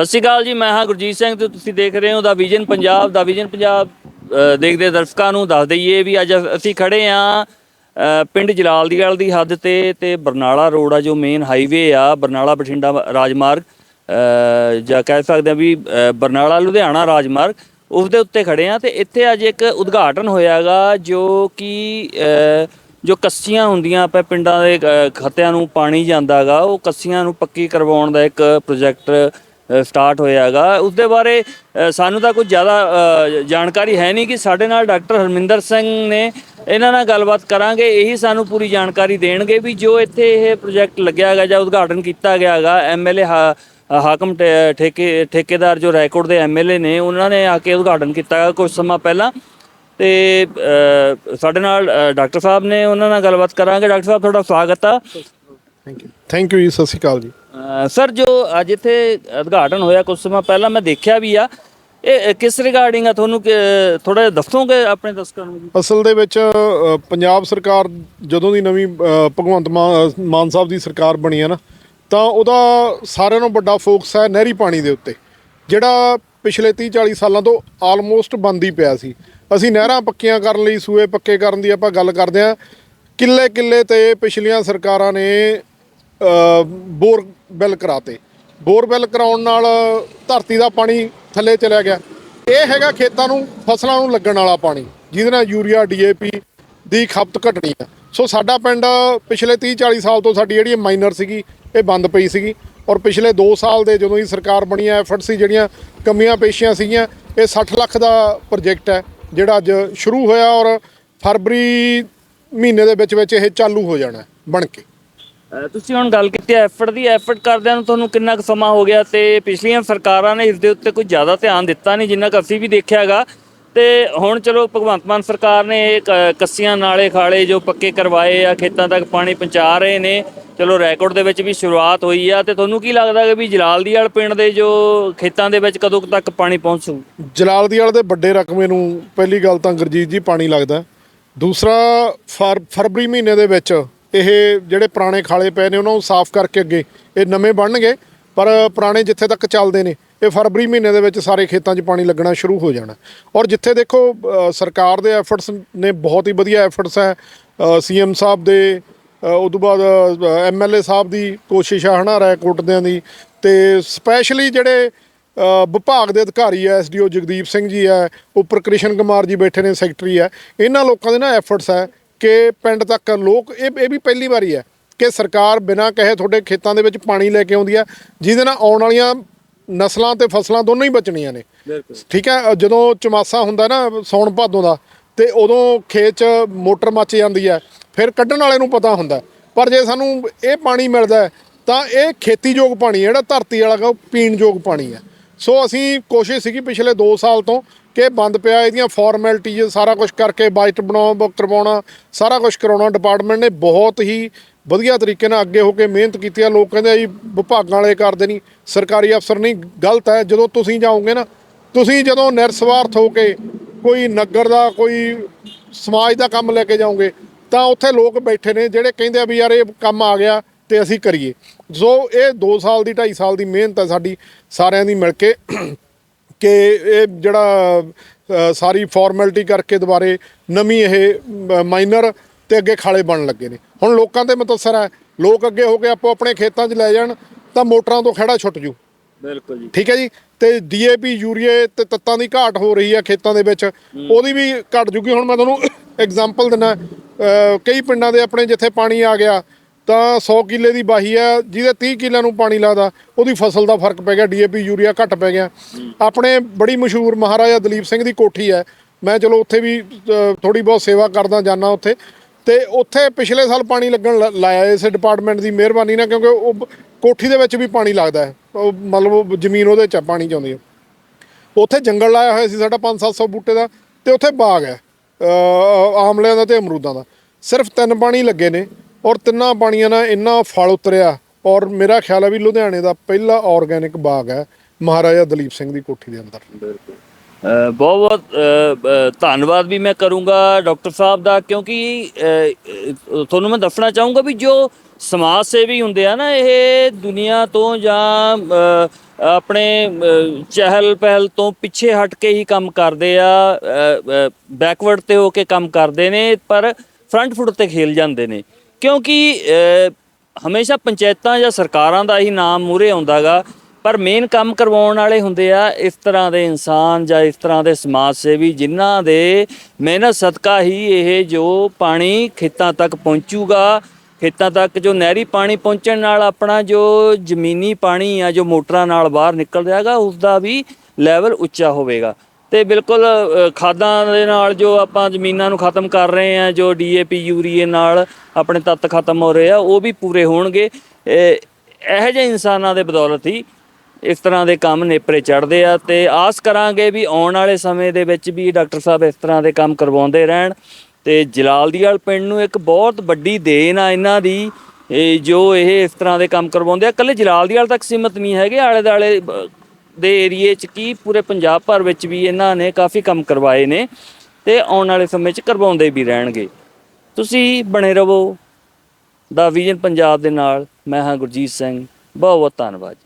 ਸਤਿ ਸ਼੍ਰੀ ਅਕਾਲ ਜੀ, ਮੈਂ ਹਾਂ ਗੁਰਜੀਤ ਸਿੰਘ ਤੇ ਤੁਸੀਂ ਦੇਖ ਰਹੇ ਹੋ ਦਾ ਵਿਜ਼ਨ ਪੰਜਾਬ, ਦਾ ਵਿਜ਼ਨ ਪੰਜਾਬ ਦੇਖਦੇ ਦਰਸ਼ਕਾਂ ਨੂੰ ਦੱਸ ਦਈਏ ਵੀ ਅੱਜ ਅਸੀਂ ਖੜੇ ਆ ਪਿੰਡ ਜਲਾਲਦੀਵਾਲ ਦੀ ਹੱਦ ਤੇ ਤੇ ਬਰਨਾਲਾ ਰੋਡ ਆ, ਜੋ ਮੇਨ ਹਾਈਵੇ ਆ, ਬਰਨਾਲਾ ਬਠਿੰਡਾ ਰਾਜਮਾਰਗ ਜਾਂ ਕਹਿ ਸਕਦੇ ਆ ਵੀ ਬਰਨਾਲਾ, ਲੁਧਿਆਣਾ ਰਾਜਮਾਰਗ, ਉਸ ਦੇ ਉੱਤੇ ਖੜੇ ਆ ਤੇ ਇੱਥੇ ਅੱਜ ਇੱਕ ਉਦਘਾਟਨ ਹੋਇਆਗਾ ਜੋ ਕਿ ਜੋ ਕੱਸੀਆਂ ਹੁੰਦੀਆਂ ਆਪਾਂ ਪਿੰਡਾਂ ਦੇ ਖੱਤਿਆਂ ਨੂੰ ਪਾਣੀ ਜਾਂਦਾਗਾ ਉਹ ਕੱਸੀਆਂ ਨੂੰ ਪੱਕੀ ਕਰਵਾਉਣ ਦਾ ਇੱਕ ਪ੍ਰੋਜੈਕਟ ਸਟਾਰਟ ਹੋਇਆਗਾ ਉਸ ਦੇ ਬਾਰੇ ਸਾਨੂੰ ਤਾਂ ਕੁਝ ਜ਼ਿਆਦਾ ਜਾਣਕਾਰੀ ਹੈ ਨਹੀਂ ਕਿ ਸਾਡੇ ਨਾਲ ਡਾਕਟਰ ਹਰਮਿੰਦਰ ਸਿੰਘ ਨੇ ਇਹਨਾਂ ਨਾਲ ਗੱਲਬਾਤ ਕਰਾਂਗੇ। ਇਹੀ ਸਾਨੂੰ ਪੂਰੀ ਜਾਣਕਾਰੀ ਦੇਣਗੇ ਵੀ ਜੋ ਇੱਥੇ ਇਹ ਪ੍ਰੋਜੈਕਟ ਲੱਗਿਆ ਹੈਗਾ ਜਾਂ ਉਦਘਾਟਨ ਕੀਤਾ ਗਿਆ ਹੈਗਾ ਐਮਐਲਏ ਹਾਕਮ ਠੇ- ਠੇਕੇ, ਠੇਕੇਦਾਰ ਜੋ ਰਾਏਕੋਟ ਦੇ ਐਮਐਲਏ ਨੇ, ਉਹਨਾਂ ਨੇ ਆ ਕੇ ਉਦਘਾਟਨ ਕੀਤਾ ਹੈਗਾ ਕੁਝ ਸਮਾਂ ਪਹਿਲਾਂ। ਤੇ ਸਾਡੇ ਨਾਲ ਡਾਕਟਰ ਸਾਹਿਬ ਨੇ ਉਹਨਾਂ ਨਾਲ ਗੱਲਬਾਤ ਕਰਾਂਗੇ। ਡਾਕਟਰ ਸਾਹਿਬ, ਤੁਹਾਡਾ ਸਵਾਗਤ ਆ। ਥੈਂਕ ਯੂ ਥੈਂਕ ਯੂ ਜੀ, ਸਤਿ ਸ਼੍ਰੀ ਅਕਾਲ ਜੀ। ਸਰ, ਜੋ ਅੱਜ ਇੱਥੇ ਉਦਘਾਟਨ ਹੋਇਆ ਕੁਝ ਸਮਾਂ ਪਹਿਲਾਂ ਮੈਂ ਦੇਖਿਆ ਵੀ ਆ, ਇਹ ਕਿਸ ਰਿਗਾਰਡਿੰਗ ਆ ਤੁਹਾਨੂੰ ਥੋੜਾ ਜਿਹਾ ਦੱਸੋਗੇ ਆਪਣੇ ਦਰਸ਼ਕਾਂ ਨੂੰ ਜੀ? ਅਸਲ ਦੇ ਵਿੱਚ ਪੰਜਾਬ ਸਰਕਾਰ ਜਦੋਂ ਦੀ ਨਵੀਂ ਭਗਵੰਤ ਮਾਨ ਮਾਨ ਸਾਹਿਬ ਦੀ ਸਰਕਾਰ ਬਣੀ ਹੈ ਨਾ, ਤਾਂ ਉਹਦਾ ਸਾਰਿਆਂ ਨਾਲੋਂ ਵੱਡਾ ਫੋਕਸ ਹੈ ਨਹਿਰੀ ਪਾਣੀ ਦੇ ਉੱਤੇ, ਜਿਹੜਾ ਪਿਛਲੇ 30 40 ਸਾਲਾਂ ਤੋਂ ਆਲਮੋਸਟ ਬੰਦ ਹੀ ਪਿਆ ਸੀ। ਅਸੀਂ ਨਹਿਰਾਂ ਪੱਕੀਆਂ ਕਰਨ ਲਈ, ਸੂਏ ਪੱਕੇ ਕਰਨ ਦੀ ਆਪਾਂ ਗੱਲ ਕਰਦੇ ਹਾਂ ਕਿੱਲੇ ਕਿੱਲੇ ਤੇ ਪਿਛਲੀਆਂ ਸਰਕਾਰਾਂ ਨੇ ਬੋਰ ਬਿੱਲ ਕਰਾਤੇ। ਬੋਰ ਬਿੱਲ ਕਰਾਉਣ ਨਾਲ ਧਰਤੀ ਦਾ ਪਾਣੀ ਥੱਲੇ ਚਲਿਆ ਗਿਆ। ਇਹ ਹੈਗਾ ਖੇਤਾਂ ਨੂੰ, ਫਸਲਾਂ ਨੂੰ ਲੱਗਣ ਵਾਲਾ ਪਾਣੀ, ਜਿਹਦੇ ਨਾਲ ਯੂਰੀਆ ਡੀਏਪੀ ਦੀ ਖਪਤ ਘਟਣੀ ਆ। ਸੋ ਸਾਡਾ ਪਿੰਡ ਪਿਛਲੇ 30 40 ਸਾਲ ਤੋਂ ਸਾਡੀ ਜਿਹੜੀ ਮਾਈਨਰ ਸੀਗੀ, ਇਹ ਬੰਦ ਪਈ ਸੀਗੀ। ਔਰ ਪਿਛਲੇ 2 ਸਾਲ ਦੇ ਜਦੋਂ ਦੀ ਸਰਕਾਰ ਬਣੀ ਹੈ ਐਫਰਟ ਸੀ ਜਿਹੜੀਆਂ ਕਮੀਆਂ ਪੇਸ਼ੀਆਂ ਸੀਗੀਆਂ, ਇਹ 60 ਲੱਖ ਦਾ ਪ੍ਰੋਜੈਕਟ ਹੈ ਜਿਹੜਾ ਅੱਜ ਸ਼ੁਰੂ ਹੋਇਆ ਔਰ ਫਰਵਰੀ ਮਹੀਨੇ ਦੇ ਵਿੱਚ ਵਿੱਚ ਇਹ ਚਾਲੂ ਹੋ ਜਾਣਾ ਬਣ ਕੇ। ਤੁਸੀਂ ਹੁਣ ਗੱਲ ਕੀਤੀ ਐਫਰਟ ਦੀ ਐਫਰਟ ਕਰਦਿਆਂ ਨੂੰ ਤੁਹਾਨੂੰ ਕਿੰਨਾ ਕੁ ਸਮਾਂ ਹੋ ਗਿਆ ਤੇ ਪਿਛਲੀਆਂ ਸਰਕਾਰਾਂ ਨੇ ਇਸ ਦੇ ਉੱਤੇ ਕੋਈ ਜ਼ਿਆਦਾ ਧਿਆਨ ਦਿੱਤਾ ਨਹੀਂ, ਜਿੰਨਾ ਕੁ ਅਸੀਂ ਵੀ ਦੇਖਿਆਗਾ ਤੇ ਹੁਣ ਚਲੋ ਭਗਵੰਤ ਮਾਨ ਸਰਕਾਰ ਨੇ ਇਹ ਕ- ਕੱਸੀਆਂ ਨਾਲੇ ਖਾਲੇ ਜੋ ਪੱਕੇ ਕਰਵਾਏ ਆ, ਖੇਤਾਂ ਤੱਕ ਪਾਣੀ ਪਹੁੰਚਾ ਰਹੇ ਨੇ। ਚਲੋ ਰੈਕੋਰਡ ਦੇ ਵਿੱਚ ਵੀ ਸ਼ੁਰੂਆਤ ਹੋਈ ਆ ਤੇ ਤੁਹਾਨੂੰ ਕੀ ਲੱਗਦਾ ਕਿ ਵੀ ਜਲਾਲਦੀਵਾਲ ਪਿੰਡ ਦੇ ਜੋ ਖੇਤਾਂ ਦੇ ਵਿੱਚ ਕਦੋਂ ਤੱਕ ਪਾਣੀ ਪਹੁੰਚੂ? ਜਲਾਲਦੀਵਾਲ ਦੇ ਵੱਡੇ ਰਕਮੇ ਨੂੰ ਪਹਿਲੀ ਗੱਲ ਤਾਂ ਗੁਰਜੀਤ ਜੀ ਪਾਣੀ ਲੱਗਦਾ। ਦੂਸਰਾ ਫਰ- ਫਰਵਰੀ ਮਹੀਨੇ ਦੇ ਵਿੱਚ ਇਹ ਜਿਹੜੇ ਪੁਰਾਣੇ ਖਾਲੇ ਪਏ ਨੇ ਉਹਨਾਂ ਨੂੰ ਸਾਫ਼ ਕਰਕੇ ਅੱਗੇ। ਇਹ ਨਵੇਂ ਬਣਨਗੇ ਪਰ ਪੁਰਾਣੇ ਜਿੱਥੇ ਤੱਕ ਚੱਲਦੇ ਨੇ ਇਹ ਫਰਵਰੀ ਮਹੀਨੇ ਦੇ ਵਿੱਚ ਸਾਰੇ ਖੇਤਾਂ 'ਚ ਪਾਣੀ ਲੱਗਣਾ ਸ਼ੁਰੂ ਹੋ ਜਾਣਾ। ਔਰ ਜਿੱਥੇ ਦੇਖੋ ਸਰਕਾਰ ਦੇ ਐਫਰਟਸ ਨੇ ਬਹੁਤ ਹੀ ਵਧੀਆ ਐਫਰਟਸ ਹੈ। ਸੀਐਮ ਸਾਹਿਬ ਦੇ ਅ, ਤੋਂ ਬਾਅਦ ਐਮਐਲਏ ਸਾਹਿਬ ਦੀ ਕੋਸ਼ਿਸ਼ ਆ ਹਨਾ ਰੈਕੋਰਟਦਿਆਂ ਦੀ। ਤੇ ਸਪੈਸ਼ਲੀ ਜਿਹੜੇ ਵਿਭਾਗ ਦੇ ਅਧਿਕਾਰੀ ਐ ਐਸਡੀਓ ਜਗਦੀਪ ਸਿੰਘ ਜੀ ਐ ਉੱਪਰ ਕ੍ਰਿਸ਼ਨ ਕੁਮਾਰ ਜੀ ਬੈਠੇ ਨੇ ਸੈਕਟਰੀ ਐ ਇਹਨਾਂ ਲੋਕਾਂ ਦੇ ਨਾ ਐਫਰਟਸ ਐ ਕਿ ਪਿੰਡ ਤੱਕ ਲੋਕ ਇਹ ਇਹ ਵੀ ਪਹਿਲੀ ਵਾਰੀ ਐ ਕਿ ਸਰਕਾਰ ਬਿਨਾਂ ਕਹੇ ਤੁਹਾਡੇ ਖੇਤਾਂ ਦੇ ਵਿੱਚ ਪਾਣੀ ਲੈ ਕੇ ਆਉਂਦੀ ਐ ਜਿਹਦੇ ਨਾਲ ਆਉਣ ਵਾਲੀਆਂ ਨਸਲਾਂ ਤੇ ਫਸਲਾਂ ਦੋਨੋਂ ਹੀ ਬਚਣੀਆਂ ਨੇ। ਠੀਕ ਹੈ ਜਦੋਂ ਚਮਾਸਾ ਹੁੰਦਾ ਨਾ ਸੌਣ ਭਾਦੋਂ ਦਾ ਤੇ ਉਦੋਂ ਖੇਤ 'ਚ ਮੋਟਰ ਮੱਚ ਜਾਂਦੀ ਹੈ ਫਿਰ ਕੱਢਣ ਵਾਲੇ ਨੂੰ ਪਤਾ ਹੁੰਦਾ ਪਰ ਜੇ ਸਾਨੂੰ ਇਹ ਪਾਣੀ ਮਿਲਦਾ ਹੈ, ਤਾਂ ਇਹ ਖੇਤੀਯੋਗ ਪਾਣੀ ਹੈ ਜਿਹੜਾ ਧਰਤੀ ਵਾਲਾ ਗਾ ਉਹ ਪੀਣ ਯੋਗ ਪਾਣੀ ਹੈ। ਸੋ ਅਸੀਂ ਕੋਸ਼ਿਸ਼ ਸੀਗੀ ਪਿਛਲੇ 2 ਸਾਲ ਤੋਂ ਕਿ ਬੰਦ ਪਿਆ, ਇਹਦੀਆਂ ਫਾਰਮੈਲਿਟੀਜ਼ ਸਾਰਾ ਕੁਝ ਕਰਕੇ ਬਜਟ ਬਣਾਉ ਕਰਵਾਉਣਾ, ਸਾਰਾ ਕੁਝ ਕਰਾਉਣਾ। ਡਿਪਾਰਟਮੈਂਟ ਨੇ ਬਹੁਤ ਹੀ ਵਧੀਆ ਤਰੀਕੇ ਨਾਲ ਅੱਗੇ ਹੋ ਕੇ ਮਿਹਨਤ ਕੀਤੀ ਆ। ਲੋਕ ਕਹਿੰਦੇ ਆ ਜੀ, ਵਿਭਾਗਾਂ ਵਾਲੇ ਕਰਦੇ ਨਹੀਂ, ਸਰਕਾਰੀ ਅਫਸਰ ਨਹੀਂ, ਗਲਤ ਹੈ। ਜਦੋਂ ਤੁਸੀਂ ਜਾਓਗੇ ਨਾ, ਤੁਸੀਂ ਜਦੋਂ ਨਿਰਸਵਾਰਥ ਹੋ ਕੇ ਕੋਈ ਨਗਰ ਦਾ, ਕੋਈ ਸਮਾਜ ਦਾ ਕੰਮ ਲੈ ਕੇ ਜਾਓਗੇ, ਤਾਂ ਉੱਥੇ ਲੋਕ ਬੈਠੇ ਨੇ ਜਿਹੜੇ ਕਹਿੰਦੇ ਆ ਵੀ ਯਾਰ ਇਹ ਕੰਮ ਆ ਗਿਆ ਤੇ ਅਸੀਂ ਕਰੀਏ। ਸੋ ਇਹ 2 ਸਾਲ ਦੀ 2.5 ਸਾਲ ਦੀ ਮਿਹਨਤ ਹੈ ਸਾਡੀ, ਸਾਰਿਆਂ ਦੀ ਮਿਲ ਕੇ। ਕਿ ਇਹ ਜਿਹੜਾ ਸਾਰੀ ਫਾਰਮੈਲਿਟੀ ਕਰਕੇ ਦੁਬਾਰੇ ਨਵੀਂ ਇਹ ਮਾਈਨਰ ਤੇ ਅੱਗੇ ਖਾਲੇ ਬਣਨ ਲੱਗੇ ਨੇ। ਹੁਣ ਲੋਕਾਂ ਤੇ ਮਤਸਰ ਹੈ ਲੋਕ ਅੱਗੇ ਹੋ ਕੇ ਆਪੋ ਆਪਣੇ ਖੇਤਾਂ 'ਚ ਲੈ ਜਾਣ ਤਾਂ ਮੋਟਰਾਂ ਤੋਂ ਖੜਾ ਛੁੱਟ ਜੂ। ਬਿਲਕੁਲ ਜੀ। ਠੀਕ ਹੈ ਜੀ? ਤੇ ਡੀਏਪੀ ਯੂਰੀਏ ਤੇ ਤੱਤਾਂ ਦੀ ਘਾਟ ਹੋ ਰਹੀ ਹੈ ਖੇਤਾਂ ਦੇ ਵਿੱਚ। ਉਹਦੀ ਵੀ ਘਟ ਜੂਗੀ। ਹੁਣ ਮੈਂ ਤੁਹਾਨੂੰ ਐਗਜ਼ਾਮਪਲ ਦਿੰਦਾ ਕਈ ਪਿੰਡਾਂ ਦੇ ਆਪਣੇ ਜਿੱਥੇ ਪਾਣੀ ਆ ਗਿਆ ਤਾਂ 100 ਕਿੱਲੇ ਦੀ ਬਾਹੀ ਹੈ ਜਿਹਦੇ 30 ਕਿੱਲਿਆਂ ਨੂੰ ਪਾਣੀ ਲੱਗਦਾ ਉਹਦੀ ਫਸਲ ਦਾ ਫ਼ਰਕ ਪੈ ਗਿਆ ਡੀਏਪੀ ਯੂਰੀਆ ਘੱਟ ਪੈ ਗਿਆ। ਆਪਣੇ ਬੜੀ ਮਸ਼ਹੂਰ ਮਹਾਰਾਜਾ ਦਲੀਪ ਸਿੰਘ ਦੀ ਕੋਠੀ ਹੈ। ਮੈਂ ਚਲੋ ਉੱਥੇ ਵੀ ਥੋੜੀ ਬਹੁਤ ਸੇਵਾ ਕਰਦਾ ਜਾਣਾ ਉੱਥੇ। ਤੇ ਉੱਥੇ ਪਿਛਲੇ ਸਾਲ ਪਾਣੀ ਲੱਗਣ ਲ- ਲਾਇਆ ਇਸ ਡਿਪਾਰਟਮੈਂਟ ਦੀ ਮਿਹਰਬਾਨੀ ਨਾਲ, ਕਿਉਂਕਿ ਉਹ ਕੋਠੀ ਦੇ ਵਿੱਚ ਵੀ ਪਾਣੀ ਲੱਗਦਾ ਹੈ। ਉਹ ਮਤਲਬ ਜ਼ਮੀਨ ਉਹਦੇ ਚ ਪਾਣੀ ਚਾਉਂਦੀ ਹੈ। ਉੱਥੇ ਜੰਗਲ ਲਾਇਆ ਹੋਇਆ ਸੀ ਸਾਡਾ 5-700 ਬੂਟੇ ਦਾ, ਤੇ ਉੱਥੇ ਬਾਗ ਹੈ। ਆਮਲਿਆਂ ਦਾ ਤੇ ਅਮਰੂਦਾਂ ਦਾ। ਸਿਰਫ ਤਿੰਨ ਪਾਣੀ ਲੱਗੇ ਨੇ। ਔਰ ਤਿੰਨਾਂ ਪਾਣੀਆਂ ਨਾਲ ਇੰਨਾ ਫਲ ਉਤਰਿਆ। ਔਰ ਮੇਰਾ ਖਿਆਲ ਹੈ ਵੀ ਲੁਧਿਆਣੇ ਦਾ ਪਹਿਲਾ ਆਰਗੈਨਿਕ ਬਾਗ ਹੈ ਮਹਾਰਾਜਾ ਦਲੀਪ ਸਿੰਘ ਦੀ ਕੋਠੀ ਦੇ ਅੰਦਰ। ਬਿਲਕੁਲ। ਬਹੁਤ ਬਹੁਤ ਧੰਨਵਾਦ ਵੀ ਮੈਂ ਕਰੂੰਗਾ ਡਾਕਟਰ ਸਾਹਿਬ ਦਾ, ਕਿਉਂਕਿ ਤੁਹਾਨੂੰ ਮੈਂ ਦੱਸਣਾ ਚਾਹੂੰਗਾ ਵੀ ਜੋ ਸਮਾਜ ਸੇਵੀ ਹੁੰਦੇ ਆ ਨਾ, ਇਹ ਦੁਨੀਆ ਤੋਂ ਜਾਂ ਆਪਣੇ ਚਹਿਲ ਪਹਿਲ ਤੋਂ ਪਿੱਛੇ ਹਟ ਕੇ ਹੀ ਕੰਮ ਕਰਦੇ ਆ ਬੈਕਵਰਡ ਤੇ ਹੋ ਕੇ ਕੰਮ ਕਰਦੇ ਨੇ, ਪਰ ਫਰੰਟ ਫੁੱਟ ਤੇ ਖੇਲ ਜਾਂਦੇ ਨੇ। ਕਿਉਂਕਿ ਹਮੇਸ਼ਾ ਪੰਚਾਇਤਾਂ ਜਾਂ ਸਰਕਾਰਾਂ ਦਾ ਹੀ ਨਾਮ ਮੂਰੇ ਆਉਂਦਾਗਾ, ਪਰ ਮੇਨ ਕੰਮ ਕਰਵਾਉਣ ਵਾਲੇ ਹੁੰਦੇ ਆ ਇਸ ਤਰ੍ਹਾਂ ਦੇ ਇਨਸਾਨ ਜਾਂ ਇਸ ਤਰ੍ਹਾਂ ਦੇ ਸਮਾਜ ਸੇਵੀ, ਜਿਨ੍ਹਾਂ ਦੇ ਮਿਹਨਤ ਸਦਕਾ ਹੀ ਇਹ ਜੋ ਪਾਣੀ ਖੇਤਾਂ ਤੱਕ ਪਹੁੰਚੂਗਾ, ਖੇਤਾਂ ਤੱਕ ਜੋ ਨਹਿਰੀ ਪਾਣੀ ਪਹੁੰਚਣ ਨਾਲ ਆਪਣਾ ਜੋ ਜ਼ਮੀਨੀ ਪਾਣੀ ਆ, ਜੋ ਮੋਟਰਾਂ ਨਾਲ ਬਾਹਰ ਨਿਕਲ ਰਿਹਾਗਾ ਉਸ ਦਾ ਵੀ ਲੈਵਲ ਉੱਚਾ ਹੋਵੇਗਾ। ਤੇ ਬਿਲਕੁਲ ਖਾਦਾਂ ਦੇ ਨਾਲ ਜੋ ਆਪਾਂ ਜ਼ਮੀਨਾਂ ਨੂੰ ਖਤਮ ਕਰ ਰਹੇ ਆ ਜੋ ਡੀਏਪੀ ਯੂਰੀਏ ਨਾਲ ਆਪਣੇ ਤੱਤ ਖਤਮ ਹੋ ਰਹੇ ਆ, ਉਹ ਵੀ ਪੂਰੇ ਹੋਣਗੇ। ਇਹੋ ਜਿਹੇ ਇਨਸਾਨਾਂ ਦੇ ਬਦੌਲਤ ਹੀ ਇਸ ਤਰ੍ਹਾਂ ਦੇ ਕੰਮ ਨੇਪਰੇ ਚੜ੍ਹਦੇ ਆ ਤੇ ਆਸ ਕਰਾਂਗੇ ਵੀ ਆਉਣ ਵਾਲੇ ਸਮੇਂ ਦੇ ਵਿੱਚ ਵੀ ਡਾਕਟਰ ਸਾਹਿਬ ਇਸ ਤਰ੍ਹਾਂ ਦੇ ਕੰਮ ਕਰਵਾਉਂਦੇ ਰਹਿਣ। ਤੇ ਜਲਾਲਦੀਵਾਲ ਪਿੰਡ ਨੂੰ ਇੱਕ ਬਹੁਤ ਵੱਡੀ ਦੇਣ ਆ ਇਹਨਾਂ ਦੀ, ਇਹ ਜੋ ਇਹ ਇਸ ਤਰ੍ਹਾਂ ਦੇ ਕੰਮ ਕਰਵਾਉਂਦੇ ਆ। ਇਕੱਲੇ ਜਲਾਲਦੀਵਾਲ ਤੱਕ ਸੀਮਤ ਨਹੀਂ ਹੈਗੇ ਆਲੇ ਦਾਲੇ ਦੇ ਏਰੀਏ 'ਚ ਕੀ ਪੂਰੇ ਪੰਜਾਬ ਭਰ ਵਿੱਚ ਵੀ ਇਹਨਾਂ ਨੇ ਕਾਫੀ ਕੰਮ ਕਰਵਾਏ ਨੇ ਤੇ ਆਉਣ ਵਾਲੇ ਸਮੇਂ 'ਚ ਕਰਵਾਉਂਦੇ ਵੀ ਰਹਿਣਗੇ। ਤੁਸੀਂ ਬਣੇ ਰਹੋ ਦਾ ਵਿਜ਼ਨ ਪੰਜਾਬ ਦੇ ਨਾਲ। ਮੈਂ ਹਾਂ ਗੁਰਜੀਤ ਸਿੰਘ। ਬਹੁਤ ਬਹੁਤ ਧੰਨਵਾਦ